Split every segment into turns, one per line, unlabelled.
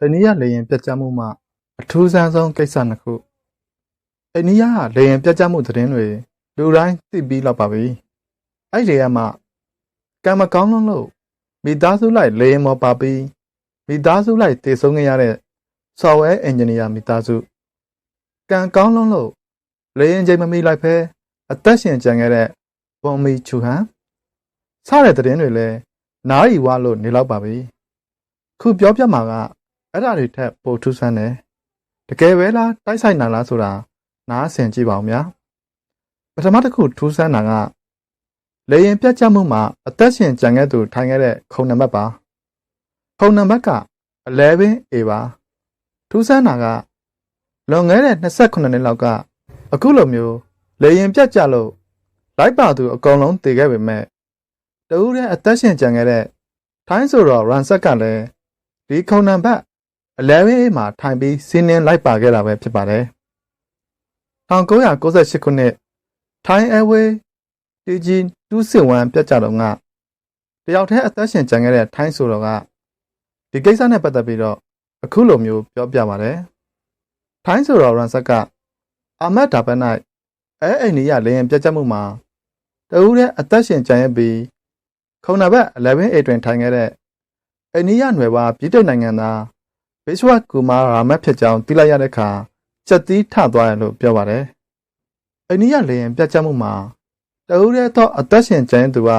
အိန္ဒိယလေယာဉ်ပြတ်ကျမှုမှာအထူးဆန်းဆုံးကိစ္စနှစ်ခုအိန္ဒိယကလေယာဉ်ပြတ်ကျမှုသတင်းတွေလူတိုင်းသိပြီးလောက်ပါပြီအဲ့ဒီကမှကံမကောင်းလုံးလို့မိသားစုလိုက်လေယာဉ်မော်ပါပြီးမိသားစုလိုက်တည်ဆုံးခဲ့ရတဲ့ software engineer မိသားစုကံကောင်းလုံးလို့လေယာဉ်ချိန်မမီလိုက်ဖဲအသက်ရှင်ကျန်ခဲ့တဲ့ပုံမီချူဟန်စတဲ့သတင်းတွေလည်းနားရီဝါလို့နေလောက်ပါပြီခုပြောပြမှာက အဲ့ဒါတွေထက်ပိုထူးဆန်းတယ်တကယ်ပဲလားတိုက်ဆိုင်နာလားဆိုတာနားဆင်ကြည့်ပါဦးများပထမတစ်ခုထူးဆန်းတာကလေရင်ပြတ်ကျမှုမှာအသက်ရှင်ကြံခဲ့သူထိုင်ခဲ့တဲ့ခုံနံပါတ်ပါခုံနံပါတ်က 11A ပါထူးဆန်းတာကလွန်ခဲ့တဲ့28နှစ်လောက်ကအခုလိုမျိုးလေရင်ပြတ်ကျလို့လိုက်ပါသူအကုန်လုံးတည်ခဲ့ပေမဲ့တဦးတဲ့အသက်ရှင်ကြံခဲ့တဲ့ထိုင်းဆိုတော့ run set ကလည်းဒီခုံနံပါတ် 11A မှာထိုင်ပြီးစီးနင်းလိုက်ပါခဲ့တာပဲဖြစ်ပါတယ်1998ခုနှစ်ထိုင်း Airways TG261 ပြတ်ကျတော့ကတယောက်တည်းအသက်ရှင်ကြံခဲ့တဲ့ထိုင်းဆိုတော့ကဒီကိစ္စနဲ့ပတ်သက်ပြီးတော့အခုလိုမျိုးပြောပြပါတယ်ထိုင်းဆိုတော့ run set ကအာမတ်ဒါဘတ်၌အဲအိန္ဒိယလေရင်ပြတ်ကျမှုမှာတဦးတဲ့အသက်ရှင်ကြံရပြီးခုံနာဘက် 11A တွင်ထိုင်ခဲ့တဲ့အိန္ဒိယနွယ်ဝါပြည်ထိုင်နိုင်ငံသား ဘိရှဝတ်ကူမာရာမတ်ဖြစ်ကြောင်းသိလိုက်ရတဲ့အခါစက်သီးထသွားတယ်လို့ပြောပါတယ်။အိန္ဒိယလေရင်ပြတ်ကျမှုမှာတဦးရဲ့တော့အသက်ရှင်ကျန်သူက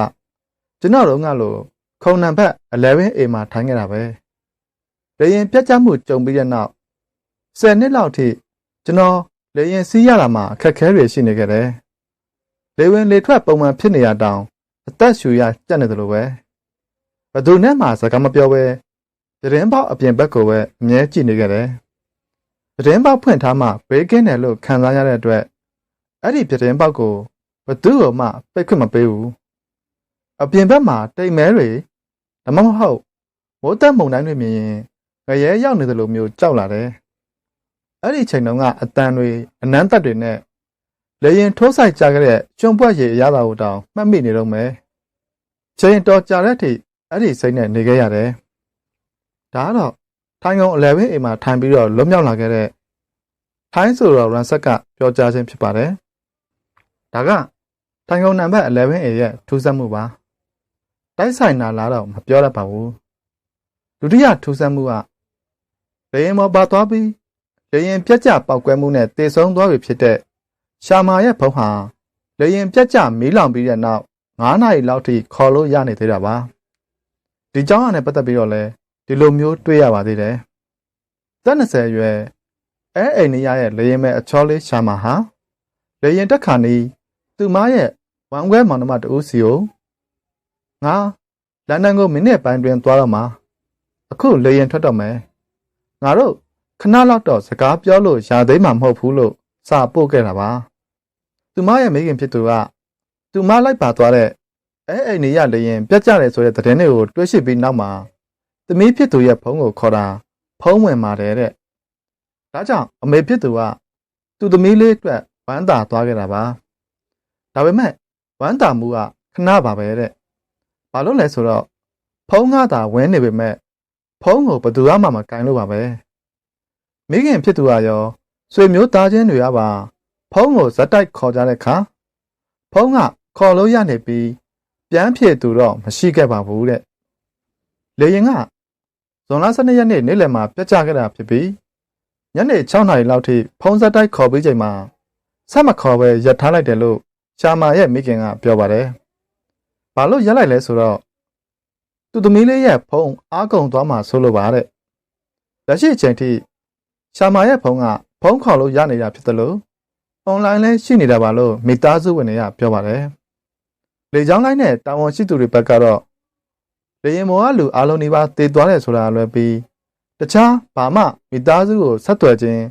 ကျွန်တော်တို့ကလို့ခုံနံဘက် 11A မှာထိုင်ခဲ့တာပဲ။လေရင်ပြတ်ကျမှုကြုံပြီးတဲ့နောက်10နှစ်လောက်ထိကျွန်တော်လေရင်စီးရတာမှာအခက်အခဲတွေရှိနေခဲ့တယ်။လေဝင်လေထွက်ပုံမှန်ဖြစ်နေရတောင်အသက်ရှူရကြက်နေတယ်လို့ပဲ။ဘသူနဲ့မှစကားမပြောပဲ သတင်းပေါက်အပြင်ဘက်ကိုပဲအမြဲကြည့်နေကြတယ်။သတင်းပေါက်ဖွင့်ထားမှဘေးကင်းတယ်လို့ခံစားရတဲ့အတွက်အဲ့ဒီသတင်းပေါက်ကိုဘသူ့ကိုမှပိတ်ခွင့်မပေးဘူး။အပြင်ဘက်မှာတိတ်မဲတွေဒါမှမဟုတ်မိုးတက်မုန်တိုင်းတွေမြင်ရင်ငရဲရောက်နေတယ်လို့မျိုးကြောက်လာတယ်။အဲ့ဒီချိန်တုန်းကအတန်တွေအနမ်းသက်တွေနဲ့လေရင်ထိုးဆိုင်ကြခဲ့တဲ့ကျွန်းပွက်ရည်အရသာကိုတောင်မှတ်မိနေတော့မယ်။ချိန်တော်ကြာတဲ့အထိအဲ့ဒီစိတ်နဲ့နေခဲ့ရတယ်။ ဒါကတော့ထိုင်းကုန်း11အိမ်မှာထိုင်ပြီးတော့လွတ်မြောက်လာခဲ့တဲ့ထိုင်းဆိုတော့ run set ကပြောကြားခြင်းဖြစ်ပါတယ်။ဒါကထိုင်းကုန်းနံပါတ်11အိမ်ရဲ့ထူးဆန်းမှုပါ။တိုက်ဆိုင်နာလာတော့မပြောတတ်ပါဘူး။ဒုတိယထူးဆန်းမှုကလေရင်မောပါသွားပြီးလေရင်ပြက်ကျပောက်ကွဲမှုနဲ့တေဆုံးသွားပြီဖြစ်တဲ့ရှာမာရဲ့ဘုံဟာလေရင်ပြက်ကျမီးလောင်ပြီးတဲ့နောက်9နာရီလောက်ထိခေါ်လို့ရနေသေးတာပါ။ဒီကြောင်းရနဲ့ပတ်သက်ပြီးတော့လဲ ဒီလိုမျိုးတွေ့ရပါသေးတယ်။သက်20ရွယ်အဲအိန္ဒိယရဲ့လေရင်မဲ့အချောလေးရှာမာဟာလေရင်တက်ခါနီးသူမရဲ့ဝမ်ဝဲမောင်နှမတူစီကိုငါလန်ဒန်ကိုမိနစ်ပိုင်းတွင်သွားတော့မှာအခုလေရင်ထွက်တော့မယ်ငါတို့ခဏလောက်တော့စကားပြောလို့ရာသိမ်းမှာမဟုတ်ဘူးလို့စာပို့ခဲ့တာပါသူမရဲ့မိခင်ဖြစ်သူကသူမလိုက်ပါသွားတဲ့အဲအိန္ဒိယလေရင်ပြတ်ကျတယ်ဆိုတဲ့သတင်းတွေကိုတွေးရှိပြီးနောက်မှာ သမီးဖြစ်သူရဲ့ဖုန်းကိုခေါ်တာဖုန်းဝင်ပါတယ်တဲ့ဒါကြောင့်အမေဖြစ်သူကသူ့သမီးလေးအတွက်ဝမ်းသာသွားခဲ့တာပါဒါပေမဲ့ဝမ်းသာမှုကခဏပါပဲတဲ့ဘာလို့လဲဆိုတော့ဖုန်းကသာဝင်းနေပေမဲ့ဖုန်းကိုဘယ်သူမှမကင်လို့ပါပဲမိခင်ဖြစ်သူကရောဆွေမျိုးသားချင်းတွေကပါဖုန်းကိုဇက်တိုက်ခေါ်ကြတဲ့အခါဖုန်းကခေါ်လို့ရနေပြီးပြန်ဖြစ်သူတော့မရှိခဲ့ပါဘူးတဲ့လေရင်က ဇွန်လ12ရက်နေ့နေ့လယ်မှာပြတ်ကျခဲ့တာဖြစ်ပြီးညနေ6နာရီလောက်ထိဖုန်းဇက်တိုက်ခေါ်ပြီးချိန်မှာဆက်မခေါ်ပဲရပ်ထားလိုက်တယ်လို့ရှာမာရဲ့မိခင်ကပြောပါတယ်။ဘာလို့ရပ်လိုက်လဲဆိုတော့သူသမီးလေးရဲ့ဖုန်းအားကုန်သွားမှဆိုလိုပါတဲ့။လက်ရှိအချိန်ထိရှာမာရဲ့ဖုန်းကဖုန်းခေါ်လို့ရနေတာဖြစ်တယ်လို့အွန်လိုင်းလည်းရှိနေတာပါလို့မိသားစုဝင်တွေကပြောပါတယ်။လေကြောင်းလိုင်းနဲ့တာဝန်ရှိသူတွေဘက်ကတော့ လေရင်မော်ကလူအားလုံးဒီပါတည်သွားတယ်ဆိုတာလွယ်ပြီးတခြားဘာမှမိသားစုကိုဆက်သွယ်ခြင်း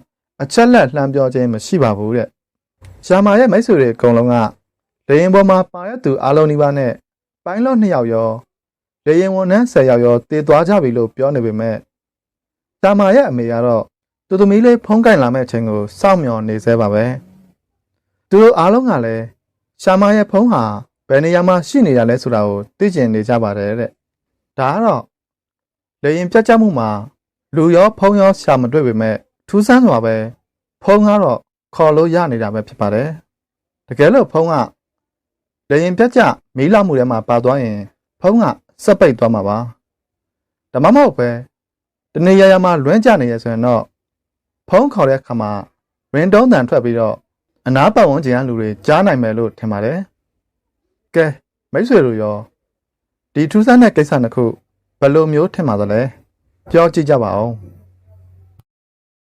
အချက်လက်လှမ်းပြောခြင်းမရှိပါဘူးတဲ့။ရှာမာရဲ့မိတ်ဆွေတွေအကုန်လုံးကလေရင်ပေါ်မှာပါရသူအားလုံးဒီပါနဲ့ပိုင်းလော့နှစ်ယောက်ရောလေရင်ဝန်ထမ်း10ယောက်ရောတည်သွားကြပြီလို့ပြောနေပေမဲ့ရှာမာရဲ့အမေကတော့သူသမီးလေးဖုံးကင်လာမဲ့အချိန်ကိုစောင့်မျှော်နေသေးပါပဲ။သူတို့အားလုံးကလည်းရှာမာရဲ့ဖုံးဟာဘယ်နေရာမှာရှိနေရလဲဆိုတာကိုသိကျင်နေကြပါတယ်တဲ့။ ဒါကတော့လေရင်ပြတ်ကျမှုမှာလူရောဖုံးရောရှာမတွေ့ပေမဲ့ထူးဆန်းစွာပဲဖုံးကတော့ခေါ်လို့ရနေတာပဲဖြစ်ပါတယ်တကယ်လို့ဖုံးကလေရင်ပြတ်ကြမီးလောင်မှုထဲမှာပါသွားရင် ဖုံးကစက်ပိတ်သွားမှာပါဒါမှမဟုတ်ပဲတနေရာရာမှာလွမ်းကြနေရဆိုရင်တော့ဖုံးခေါ်တဲ့အခါမှာရင်တုံးတန်ထွက်ပြီးတော့အနာပတ်ဝန်းကျင်ကလူတွေကြားနိုင်မယ်လို့ထင်ပါတယ်ကဲမိတ်ဆွေတို့ရော ဒီထူးဆန်းတဲ့ကိစ္စနှစ်ခုဘယ်လိုမျိုးထင်ပါသလဲပြောကြည့်ကြပါဦး